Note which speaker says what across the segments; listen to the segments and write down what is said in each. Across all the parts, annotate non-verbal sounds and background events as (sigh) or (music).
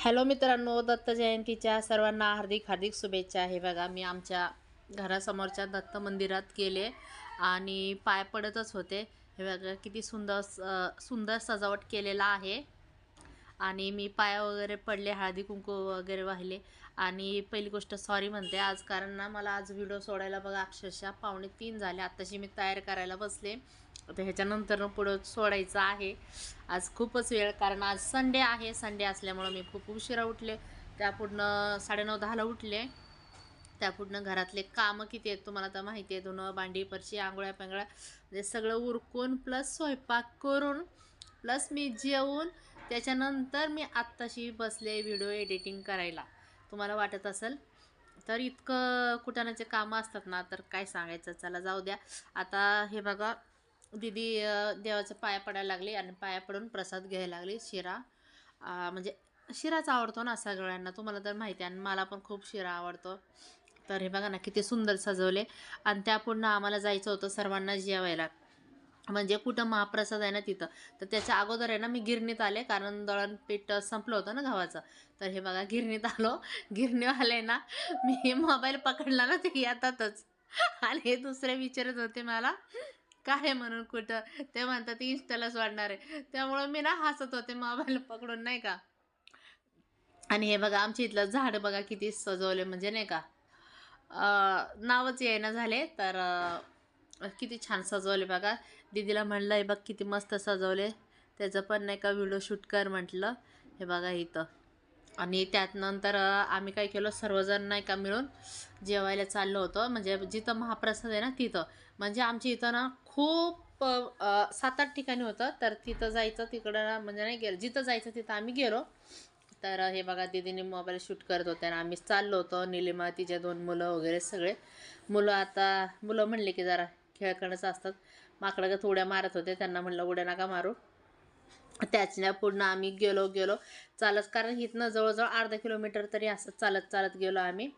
Speaker 1: Hello मित्रांनो दत्त जयंतीच्या सर्वांना हार्दिक हार्दिक शुभेच्छा. हे बघा मी आमच्या घरासमोरच्या दत्त मंदिरात गेले आणि पाय पडतच होते. हे बघा किती सुंदर स- सुंदर सजावट केलेला आहे. आणि मी पाय वगैरे पडले हळदी कुंकू वगैरे वाहिले. आणि पहिली गोष्ट सॉरी म्हणते आज कारण ना मला आज व्हिडिओ सोडायला बघा अक्षरशः पावणे तीन झाले. आत्ताशी मी तयार करायला बसले. आता ह्याच्यानंतर पुढं सोडायचं आहे. आज खूपच वेळ कारण आज संडे आहे. संडे असल्यामुळं मी खूप उशिरा उठले. त्यापुढनं साडेनऊ दहाला उठले. त्यापुढनं घरातले कामं किती आहेत तुम्हाला तर माहिती आहे. धुणं भांडी परशी आंघोळ्या पांगळ्या म्हणजे सगळं उरकून प्लस स्वयंपाक करून प्लस मी जेवून त्याच्यानंतर मी आत्ताशी बसले व्हिडिओ एडिटिंग करायला. तुम्हाला वाटत असेल? तर इतकं कुटाणाचे कामं असतात ना तर काय सांगायचं? चला जाऊ द्या. आता हे बघा दिदी देवाच्या पाया पडायला लागली आणि पाया पडून प्रसाद घ्यायला लागली शिरा. म्हणजे शिराच आवडतो ना सगळ्यांना तुम्हाला तर माहिती आहे आणि मला पण खूप शिरा आवडतो. तर हे बघा ना किती सुंदर सजवले. आणि त्या पुन्हा आम्हाला जायचं होतं सर्वांना जेवायला. म्हणजे कुठं महाप्रसाद आहे ना तिथं. तर त्याच्या अगोदर आहे ना मी गिरणीत आले कारण दळणपीठ संपलं होतं ना गव्हाचं. तर हे बघा गिरणीत आलो. गिरणीवाले ना मी मोबाईल पकडला ना ते येतातच. आणि हे दुसरे विचारत होते मला काय म्हणून कुठं? ते म्हणतात इन्स्टालाच वाढणार आहे. त्यामुळं मी ना हसत होते मोबाईल पकडून नाही का? आणि हे बघा आमच्या इथलं झाड बघा किती सजवले म्हणजे नाही का? नावच येणं झाले तर किती छान सजवले बघा. दीदीला म्हणलं हे बघ किती मस्त सजवले त्याचं पण नाही का व्हिडिओ शूट कर म्हटलं. हे बघा इथं. आणि त्यात नंतर आम्ही काय केलं सर्वजण नाही का मिळून जेवायला चाललो होतो. म्हणजे जिथं महाप्रसाद आहे ना तिथं. म्हणजे आमच्या इथं ना खूप सात आठ ठिकाणी होतं. तर तिथं जायचं तिकडं ना म्हणजे नाही गेलं. जिथं जायचं तिथं आम्ही गेलो. तर हे बघा दिदीने मोबाईल शूट करत होत्या आणि आम्ही चाललो होतो. निलिमा तिचे दोन मुलं वगैरे सगळे. मुलं आता मुलं म्हणले की जरा खेळकणच असतात. माकडं का उड्या मारत होते. त्यांना म्हणलं उड्या नका मारू. त्याच्या पूर्ण आम्ही गेलो गेलो. चालत कारण इथनं जवळजवळ अर्धा किलोमीटर तरी असं चालत चालत गेलो आम्ही.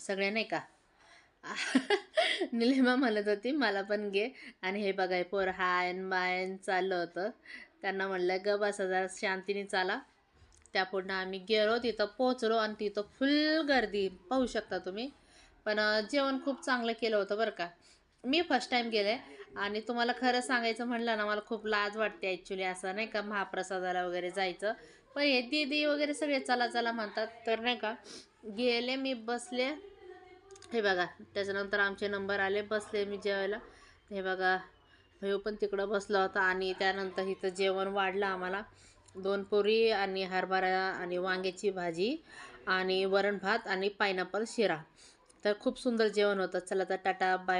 Speaker 1: सगळे नाही का? (laughs) निलिमा म्हणत होती मला पण घे. आणि हे बघाय पोर हायन बायन चाललं होतं. त्यांना म्हणलं ग बस जरा शांतीने चाला. त्यापुढनं आम्ही गेलो तिथं पोचलो आणि तिथं फुल गर्दी पाहू शकता तुम्ही. पण जेवण खूप चांगलं केलं होतं बरं का. मी फर्स्ट टाईम गेले. आणि तुम्हाला खरं सांगायचं म्हणलं ना मला खूप लाज वाटते ॲक्च्युली असं नाही का महाप्रसादाला वगैरे जायचं. पण हे दीदी वगैरे सगळे चला चला म्हणतात तर नाही का गेले मी बसले. हे बघा त्याच्यानंतर आमचे नंबर आले बसले मी जेवायला. हे बघा भाऊ पण तिकडं बसला होता आणि त्यानंतर इथं जेवण वाढलं आम्हाला. दोन पुरी आणि हरभरा आणि वांग्याची भाजी आणि वरण भात आणि पायनॅपल शिरा. तर खूप सुंदर जेवण होतं. चला तर टाटा बाय.